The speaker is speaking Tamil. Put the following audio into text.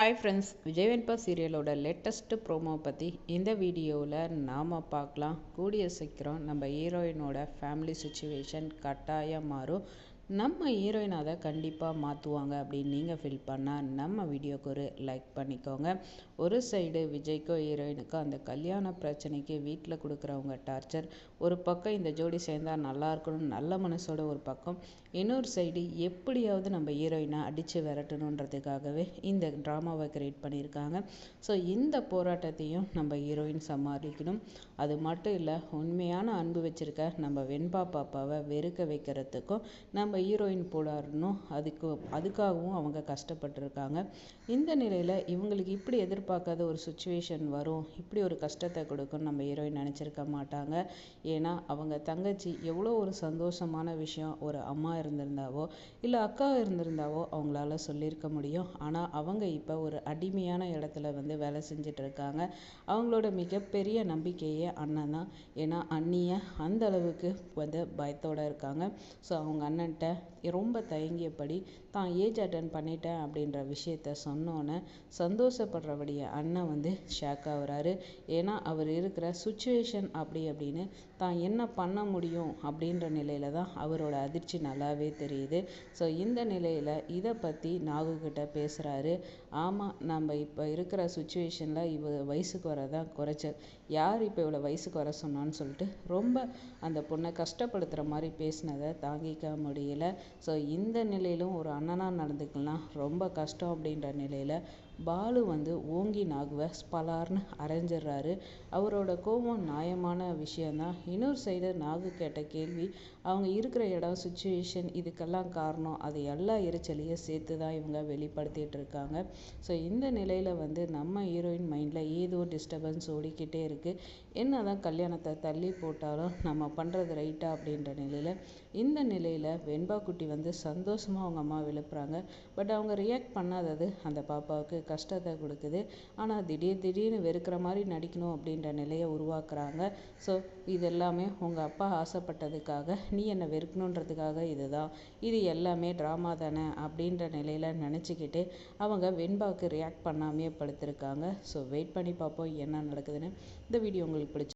ஹாய் ஃப்ரெண்ட்ஸ் விஜய் வெண்பா சீரியலோட லேட்டஸ்ட்டு ப்ரோமோ பற்றி இந்த வீடியோவில் நாம் பார்க்கலாம். கூடிய சீக்கிரம் நம்ம ஹீரோயினோட ஃபேமிலி சுச்சுவேஷன் கட்டாயம் மாறும் நம்ம ஹீரோயின் அதை கண்டிப்பாக மாற்றுவாங்க அப்படின்னு நீங்கள் ஃபீல் பண்ணால் நம்ம வீடியோக்கு ஒரு லைக் பண்ணிக்கோங்க. ஒரு சைடு விஜய்க்கோ ஹீரோயினுக்கோ அந்த கல்யாண பிரச்சனைக்கு வீட்டில் கொடுக்குறவங்க டார்ச்சர் ஒரு பக்கம் இந்த ஜோடி சேர்ந்தால் நல்லா இருக்கணும் நல்ல மனசோட ஒரு பக்கம். இன்னொரு சைடு எப்படியாவது நம்ம ஹீரோயினை அடித்து விரட்டணுன்றதுக்காகவே இந்த ட்ராமாவை க்ரியேட் பண்ணியிருக்காங்க. ஸோ இந்த போராட்டத்தையும் நம்ம ஹீரோயின் சமாளிக்கணும். அது மட்டும் இல்லை உண்மையான அன்பு வச்சுருக்க நம்ம வெண்பா பாப்பாவை வெறுக்க வைக்கிறதுக்கும் நம்ம ஹீரோயின் போடாருன்னும் அதுக்கு அதுக்காகவும் அவங்க கஷ்டப்பட்டுருக்காங்க. இந்த நிலையில் இவங்களுக்கு இப்படி எதிர்பார்க்காத ஒரு சுச்சுவேஷன் வரும். இப்படி ஒரு கஷ்டத்தை கொடுக்கும்னு நம்ம ஹீரோயின் நினச்சிருக்க மாட்டாங்க. ஏன்னா அவங்க தங்கச்சி எவ்வளோ ஒரு சந்தோஷமான விஷயம் ஒரு அம்மா இருந்திருந்தாவோ இல்லை அக்கா இருந்திருந்தாவோ அவங்களால சொல்லியிருக்க முடியும். ஆனால் அவங்க இப்போ ஒரு அடிமையான இடத்துல வந்து வேலை செஞ்சுட்டு இருக்காங்க அவங்களோட மிகப்பெரிய நம்பிக்கையே அண்ணன் தான். ஏன்னா அண்ணியை அந்த அளவுக்கு வந்து பயத்தோடு இருக்காங்க. ஸோ அவங்க அண்ணன்ட்ட ரொம்ப தயங்கியபடி தான் ஏஜ் அட்டன் பண்ணிட்டேன் அப்படின்ற விஷயத்த சொன்னோன்னே சந்தோஷப்படுறபடிய அண்ணன் வந்து ஷாக் ஆகுறாரு. ஏன்னா அவர் இருக்கிற சுச்சுவேஷன் அப்படி அப்படின்னு தான் என்ன பண்ண முடியும் அப்படின்ற நிலையில தான் அவரோட அதிர்ச்சி நல்லாவே தெரியுது. ஸோ இந்த நிலையில் இதை பற்றி நாகுக்கிட்ட பேசுகிறாரு ஆமாம் நம்ம இப்போ இருக்கிற சுச்சுவேஷனில் இவ வயசுக்கு வரதான் குறைச்சல் யார் இப்போ இவ்வளோ வயசுக்கு வர சொன்னான்னு சொல்லிட்டு ரொம்ப அந்த பொண்ணை கஷ்டப்படுத்துகிற மாதிரி பேசினதை தாங்கிக்க முடியல. ஸோ இந்த நிலையிலும் ஒரு அண்ணனாக நடந்துக்கலாம். ரொம்ப கஷ்டம் அப்படின்ற நிலையில் பாலு வந்து ஓங்கி நாகுவை ஸ்பலார்னு அரைஞ்சிடுறாரு அவரோட கோபம் நியாயமான விஷயந்தான். இன்னொரு சைடு நாகு கேட்ட கேள்வி அவங்க இருக்கிற இடம் சுச்சுவேஷன் இதுக்கெல்லாம் காரணம். அது எல்லா எரிச்சலையும் சேர்த்து தான் இவங்க வெளிப்படுத்திட்டு இருக்காங்க. ஸோ இந்த நிலையில் வந்து நம்ம ஹீரோயின் மைண்டில் ஏதோ டிஸ்டர்பன்ஸ் ஓடிக்கிட்டே இருக்குது என்ன தான் கல்யாணத்தை தள்ளி போட்டாலும் நம்ம பண்ணுறது ரைட்டா அப்படின்ற நிலையில் இந்த நிலையில் வெண்பா குட்டி வந்து சந்தோஷமாக அவங்க அம்மா விழுப்புறாங்க. பட் அவங்க ரியாக்ட் பண்ணாதது அந்த பாப்பாவுக்கு கஷ்டத்தை கொடுக்குது. ஆனால் திடீர் திடீர்னு வெறுக்கிற மாதிரி நடிக்கணும் அப்படின்ற நிலையை உருவாக்குறாங்க. ஸோ இது எல்லாமே உங்கள் அப்பா ஆசைப்பட்டதுக்காக நீ என்னை வெறுக்கணுன்றதுக்காக இதுதான். இது எல்லாமே ட்ராமா தானே அப்படின்ற நிலையில் நினச்சிக்கிட்டு அவங்க வெண்பாவுக்கு ரியாக்ட் பண்ணாமே படுத்திருக்காங்க. ஸோ வெயிட் பண்ணி பார்ப்போம் என்ன நடக்குதுன்னு. இந்த வீடியோ உங்களுக்கு பிடிச்சி